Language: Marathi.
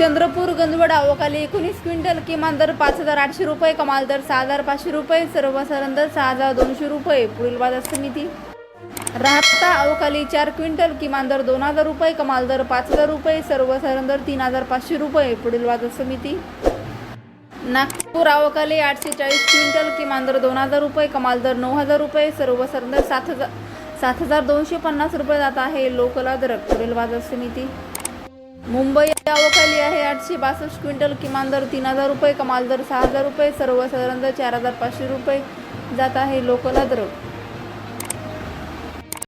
चंद्रपूर गंजवड आवकाली एकोणीस क्विंटल किमान दर पाच हजार आठशे रुपये कमाल दर सहा हजार पाचशे रुपये सर्वसाधारण दर सहा हजार दोनशे रुपये पुढील बाजार समिती. राहता अवकाली चार क्विंटल किमान दर दोन हजार रुपये कमाल दर पाच हजार रुपये सर्वसाधारण दर तीन हजार पाचशे रुपये पुढील बाजार समिती. नागपूर अवकाली आठशे चाळीस क्विंटल किमान दर दोन हजार रुपये कमाल दर नऊ हजार रुपये सर्वसाधारण दर सात हजार सात हजार दोनशे पन्नास रुपये जात आहे लोकल दर पुढील बाजार समिती. मुंबई अवकाली आहे आठशे बासष्ट क्विंटल किमान दर तीन हजार रुपये कमाल दर सहा हजार रुपये सर्वसाधारण दर चार हजार पाचशे रुपये. जात आहे लोकला अद्रक